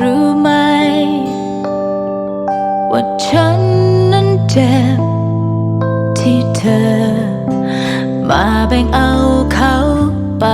รู้ไหม ว่าฉันนั้นเจ็บ ที่เธอ มาแบ่งเอาเขาไป